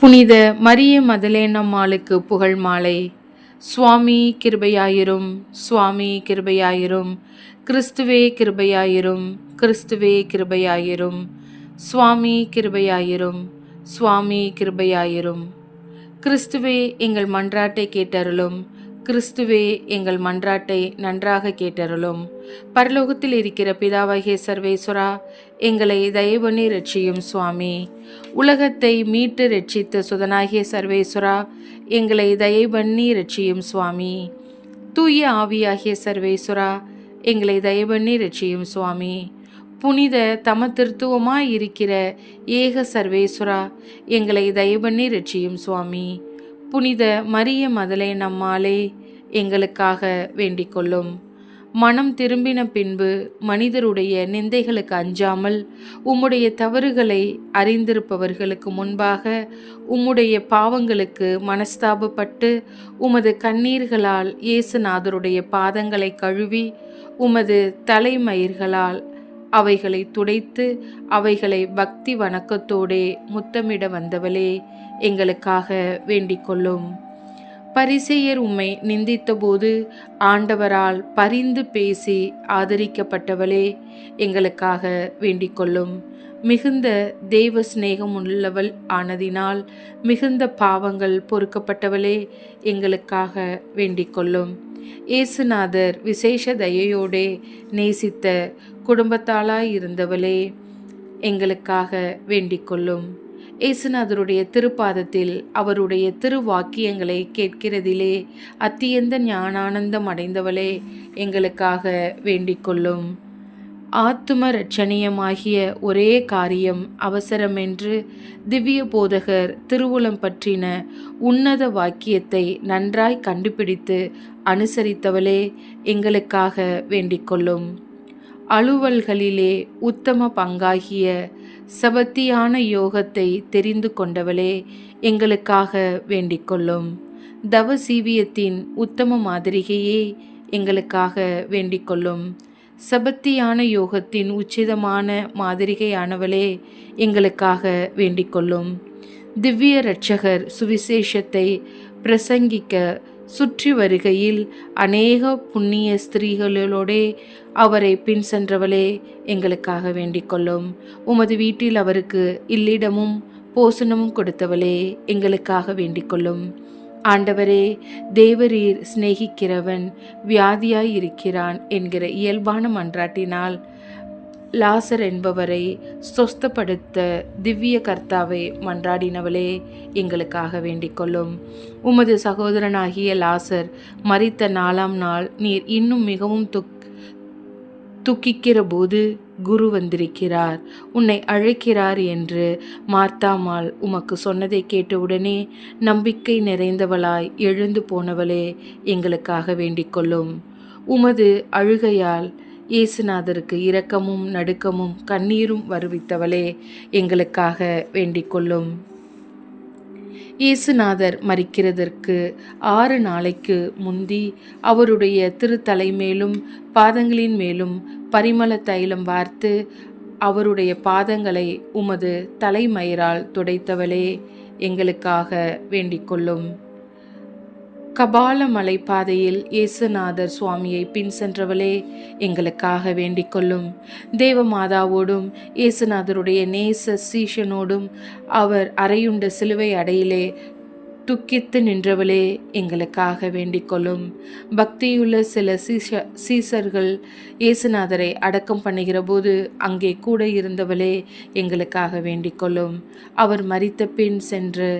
புனித மரிய மதலேனம்மாளுக்கு புகழ் மாலை. சுவாமி கிருபையாயிரும் சுவாமி கிருபையாயிரும் கிறிஸ்துவே கிருபையாயிரும் கிறிஸ்துவே கிருபையாயிரும் சுவாமி கிருபையாயிரும் சுவாமி கிருபையாயிரும். கிறிஸ்துவே எங்கள் மன்றாட்டை கேட்டருளும் கிறிஸ்துவே எங்கள் மன்றாட்டை நன்றாக கேட்டருளும். பரலோகத்தில் இருக்கிற பிதாவாகிய சர்வேஸ்வரா எங்களை தயவனி ரட்சியும் சுவாமி. உலகத்தை மீட்டு ரட்சித்த சுதனாகிய சர்வேஸ்வரா எங்களை தயவண்ணி ரட்சியும் சுவாமி. தூய ஆவியாகிய சர்வேஸ்வரா எங்களை தயவண்ணி ரட்சியும் சுவாமி. புனித தம திருத்துவமாய் இருக்கிற ஏக சர்வேஸ்வரா எங்களை தயவண்ணி ரட்சியும் சுவாமி. புனித மரிய மதலை நம்மாலே எங்களுக்காக வேண்டிக் கொள்ளும் மனம் திரும்பின பின்பு மனிதருடைய நிந்தைகளுக்கு அஞ்சாமல் உம்முடைய தவறுகளை அறிந்திருப்பவர்களுக்கு முன்பாக உம்முடைய பாவங்களுக்கு மனஸ்தாபப்பட்டு உமது கண்ணீர்களால் இயேசுநாதருடைய பாதங்களை கழுவி உமது தலைமயிர்களால் அவைகளை துடைத்து அவைகளை பக்தி வணக்கத்தோடே முத்தமிட வந்தவளே எங்களுக்காக வேண்டிக் கொள்ளும் பரிசெயர் உம்மை நிந்தித்தபோது ஆண்டவரால் பரிந்து பேசி ஆதரிக்கப்பட்டவளே எங்களுக்காக வேண்டிக்கொள்ளும். மிகுந்த தெய்வ சிநேகம் உள்ளவள் ஆனதினால் மிகுந்த பாவங்கள் பொறுக்கப்பட்டவளே எங்களுக்காக வேண்டிக்கொள்ளும். இயேசுநாதர் விசேஷ தயையோடே நேசித்த குடும்பத்தாளாய் இருந்தவளே எங்களுக்காக வேண்டிக்கொள்ளும். இயேசுநாதருடைய திருப்பாதத்தில் அவருடைய திருவாக்கியங்களை கேட்கிறதிலே அத்தியந்த ஞானானந்தம் அடைந்தவளே எங்களுக்காக வேண்டிக்கொள்ளும் ஆத்தும ரட்சணியமாகிய ஒரே காரியம் அவசரமென்று திவ்ய போதகர் திருவுளம் பற்றின உன்னத வாக்கியத்தை நன்றாய் கண்டுபிடித்து அனுசரித்தவளே எங்களுக்காக வேண்டிக்கொள்ளும் அலுவல்களிலே உத்தம பங்காகிய சபத்தியான யோகத்தை தெரிந்து கொண்டவளே எங்களுக்காக வேண்டிக்கொள்ளும். தவசீவியத்தின் தவ சீவியத்தின் உத்தம மாதிரிகையே எங்களுக்காக வேண்டிக்கொள்ளும். சபத்தியான யோகத்தின் உச்சிதமான மாதிரிகையானவளே எங்களுக்காக வேண்டிக்கொள்ளும். திவ்ய இரட்சகர் சுவிசேஷத்தை பிரசங்கிக்க சுற்றி வருகையில் அநேக புண்ணிய ஸ்திரீகளோடே அவரை பின் சென்றவளே எங்களுக்காக வேண்டிக் கொள்ளும். உமது வீட்டில் அவருக்கு இல்லிடமும் போசனமும் கொடுத்தவளே எங்களுக்காக வேண்டிக் கொள்ளும். ஆண்டவரே தேவரீர் சிநேகிக்கிறவன் வியாதியாய் இருக்கிறான் என்கிற இயல்பான மன்றாட்டினால் லாசர் என்பவரை சொஸ்தப்படுத்த திவ்ய கர்த்தாவை மன்றாடினவளே எங்களுக்காக வேண்டிக் கொள்ளும். உமது சகோதரனாகிய லாசர் மறித்த நாலாம் நாள் நீர் இன்னும் மிகவும் துக் துக்கிக்கிற போது குரு வந்திருக்கிறார். உன்னை அழைக்கிறார் என்று மார்த்தாமால் உமக்கு சொன்னதை கேட்டவுடனே நம்பிக்கை நிறைந்தவளாய் எழுந்து போனவளே எங்களுக்காக வேண்டிக் கொள்ளும். உமது அழுகையால் இயேசுநாதருக்கு இரக்கமும் நடுக்கமும் கண்ணீரும் வருவித்தவளே எங்களுக்காக வேண்டிக்கொள்ளும். இயேசுநாதர் மறிக்கிறதற்கு ஆறு நாளைக்கு முந்தி அவருடைய திருத்தலை மேலும் பாதங்களின் மேலும் பரிமள தைலம் வார்த்து அவருடைய பாதங்களை உமது தலைமயிரால் துடைத்தவளே எங்களுக்காக வேண்டிக்கொள்ளும். கபாலமலை பாதையில் இயேசுநாதர் சுவாமியை பின் சென்றவளே எங்களுக்காக வேண்டிக் கொள்ளும். தேவமாதாவோடும் இயேசுநாதருடைய நேச சீஷனோடும் அவர் அறையுண்ட சிலுவை அடையிலே துக்கித்து நின்றவளே எங்களுக்காக வேண்டிக் கொள்ளும் பக்தியுள்ள சில சீஷ சீசர்கள் இயேசுநாதரை அடக்கம் பண்ணுகிற போது அங்கே கூட இருந்தவளே எங்களுக்காக வேண்டிக் கொள்ளும் அவர் மறித்த பின் சென்று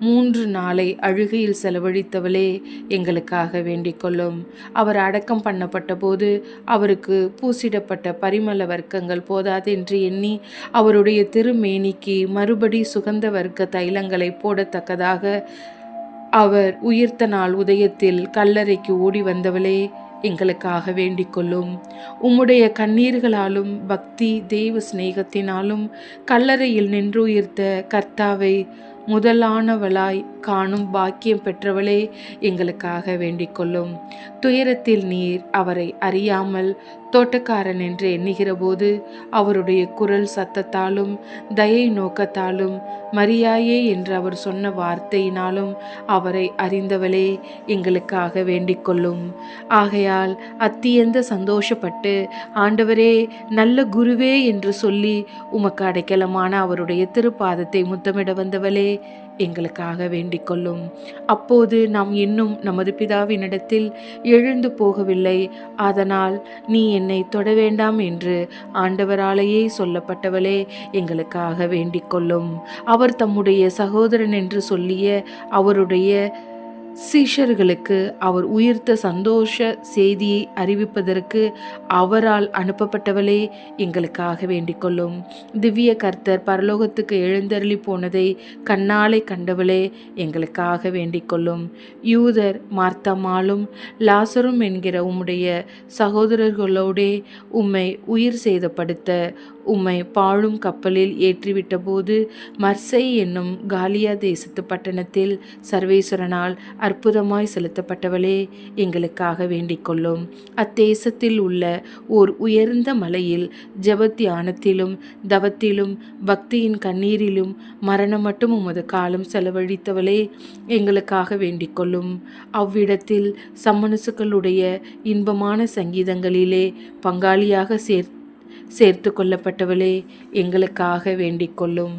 மூன்று நாளை அழுகையில் செலவழித்தவளே எங்களுக்காக வேண்டிக் கொள்ளும் அவர் அடக்கம் பண்ணப்பட்ட போது அவருக்கு பூசிடப்பட்ட பரிமள வர்க்கங்கள் போதாதென்று எண்ணி அவருடைய திருமேனிக்கு மறுபடி சுகந்த வர்க்க தைலங்களை போடத்தக்கதாக அவர் உயிர்த்த நாள் உதயத்தில் கல்லறைக்கு ஓடி வந்தவளே எங்களுக்காக வேண்டிக்கொள்ளும் உம்முடைய கண்ணீர்களாலும் பக்தி தெய்வ சிநேகத்தினாலும் கல்லறையில் நின்று உயிர்த்த கர்த்தாவை முதலானவளாய் காணும் பாக்கியம் பெற்றவளே எங்களுக்காக வேண்டிக்கொள்ளும் துயரத்தில் நீர் அவரை அறியாமல் தோட்டக்காரன் என்று எண்ணுகிறபோது அவருடைய குரல் சத்தத்தாலும் தயை நோக்கத்தாலும் மரியாயே என்று அவர் சொன்ன வார்த்தையினாலும் அவரை அறிந்தவளே எங்களுக்காக வேண்டிக்கொள்ளும் ஆகையால் அத்தியந்த சந்தோஷப்பட்டு ஆண்டவரே நல்ல குருவே என்று சொல்லி உமக்கு அடைக்கலமான அவருடைய திருப்பாதத்தை முத்தமிட வந்தவளே எங்களுக்காக வேண்டிக் கொள்ளும். அப்போது நாம் இன்னும் நமது பிதாவினிடத்தில் எழுந்து போகவில்லை. அதனால் நீ என்னை தொட வேண்டாம் என்று ஆண்டவராலேயே சொல்லப்பட்டவளே எங்களுக்காக வேண்டிக் கொள்ளும். அவர் தம்முடைய சகோதரன் என்று சொல்லிய அவருடைய சீஷர்களுக்கு அவர் உயிர்த்த சந்தோஷ செய்தியை அறிவிப்பதற்கு அவரால் அனுப்பப்பட்டவளே எங்களுக்காக வேண்டிக் கொள்ளும். திவ்ய கர்த்தர் பரலோகத்துக்கு எழுந்தருளி போனதை கண்ணாலை கண்டவளே எங்களுக்காக வேண்டிக் கொள்ளும். யூதர் மார்த்தம்மாளும் லாசரும் என்கிற உம்முடைய சகோதரர்களோடே உம்மை உயிர் சேதப்படுத்த உம்மை பாழும் கப்பலில் ஏற்றிவிட்டபோது மர்சை என்னும் காலியா தேசத்து பட்டணத்தில் சர்வேஸ்வரனால் அற்புதமாய் செலுத்தப்பட்டவளே எங்களுக்காக வேண்டிக் கொள்ளும். அத்தேசத்தில் உள்ள ஓர் உயர்ந்த மலையில் ஜபத்தியானத்திலும் தவத்திலும் பக்தியின் கண்ணீரிலும் மரணம் மட்டும் உமது காலம் செலவழித்தவளே எங்களுக்காக வேண்டிக் கொள்ளும். அவ்விடத்தில் சம்மனசுக்களுடைய இன்பமான சங்கீதங்களிலே பங்காளியாக சேர்த்து சேர்த்து கொள்ளப்பட்டவளே எங்களுக்காக வேண்டிக் கொள்ளும்.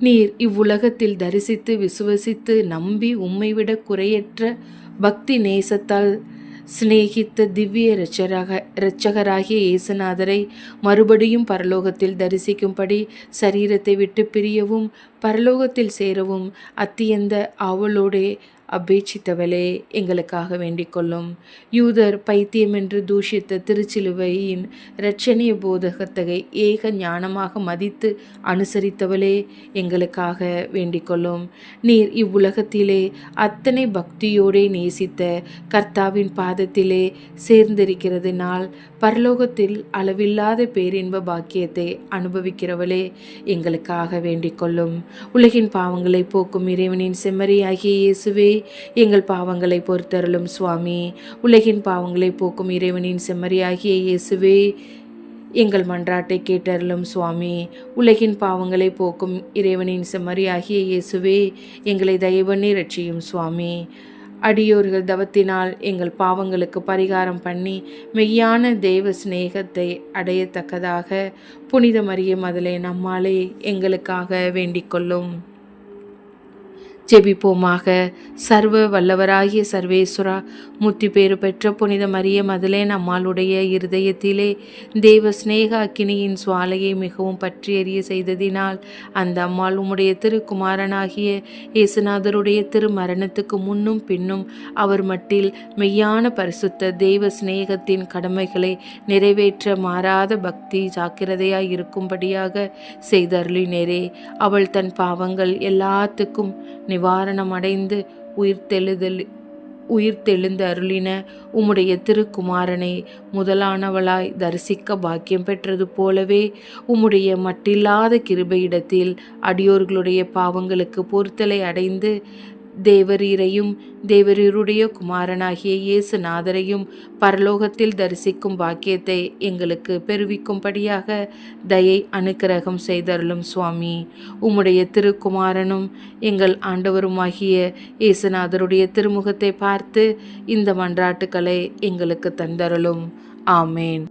நீர் இவ்வுலகத்தில் தரிசித்து விசுவசித்து நம்பி உம்மைவிட குறையற்ற பக்தி நேசத்தால் சிநேகித்த திவ்ய இரட்சராக இரட்சகராகிய இயேசுநாதரை மறுபடியும் பரலோகத்தில் தரிசிக்கும்படி சரீரத்தை விட்டு பிரியவும் பரலோகத்தில் சேரவும் அத்தியந்த ஆவலோடே அபேட்சித்தவளே எங்களுக்காக வேண்டிக் கொள்ளும் யூதர் பைத்தியம் என்று தூஷித்த திருச்சிலுவையின் இரட்சணிய போதகத்தகை ஏக ஞானமாக மதித்து அனுசரித்தவளே எங்களுக்காக வேண்டிக் கொள்ளும் நீர் இவ்வுலகத்திலே அத்தனை பக்தியோடே நேசித்த கர்த்தாவின் பாதத்திலே சேர்ந்திருக்கிறதுனால் பரலோகத்தில் அளவில்லாத பேரின்ப பாக்கியத்தை அனுபவிக்கிறவளே எங்களுக்காக வேண்டிக் கொள்ளும் உலகின் பாவங்களை போக்கும் இறைவனின் செம்மறியாகிய இயேசுவே எங்கள் பாவங்களை பொறுத்தருளும் சுவாமி. உலகின் பாவங்களை போக்கும் இறைவனின் செம்மறியாகிய இயேசுவே எங்கள் மன்றாட்டை கேட்டருளும் சுவாமி. உலகின் பாவங்களை போக்கும் இறைவனின் செம்மறியாகிய இயேசுவே எங்களை தயவண்ணி ரட்சியும் சுவாமி. அடியோர்கள் தவத்தினால் எங்கள் பாவங்களுக்கு பரிகாரம் பண்ணி மெய்யான தெய்வ சிநேகத்தை அடையத்தக்கதாக புனித மரிய மதலை நம்மாலே எங்களுக்காக வேண்டிக் கொள்ளும். ஜெபிப்போமாக. சர்வ வல்லவராகிய சர்வேஸ்வரா முத்தி பேறு பெற்ற புனித மரிய மதலே நம்மாளுடைய இருதயத்திலே தேவ சிநேக அக்கினியின் சுவாலையை மிகவும் பற்றி எறிய செய்ததினால் அந்த அம்மாள் உம்முடைய திருக்குமாரனாகிய இயேசுநாதருடைய திருமரணத்துக்கு முன்னும் பின்னும் அவர் மட்டில் மெய்யான பரிசுத்த தெய்வ சிநேகத்தின் கடமைகளை நிறைவேற்ற மாறாத பக்தி ஜாக்கிரதையாய் இருக்கும்படியாக செய்தருளினேரே. அவள் தன் பாவங்கள் எல்லாத்துக்கும் நிவாரணமடைந்து உயிர்த்தெழுதல் உயிர்த்தெழுந்து அருளின உம்முடைய திருக்குமாரனை முதலானவளாய் தரிசிக்க பாக்கியம் பெற்றது போலவே உம்முடைய மட்டில்லாத கிருபையிடத்தில் அடியோர்களுடைய பாவங்களுக்கு பொறுத்தலை அடைந்து தேவரீரையும் தேவரீருடைய குமாரனாகிய இயேசுநாதரையும் பரலோகத்தில் தரிசிக்கும் பாக்கியத்தை எங்களுக்கு பெருவிக்கும்படியாக தயை அனுக்கிரகம் செய்தருளும் சுவாமி. உம்முடைய திருக்குமாரனும் எங்கள் ஆண்டவருமாகிய இயேசுநாதருடைய திருமுகத்தை பார்த்து இந்த மன்றாட்டுக்களை எங்களுக்கு தந்தருளும். ஆமேன்.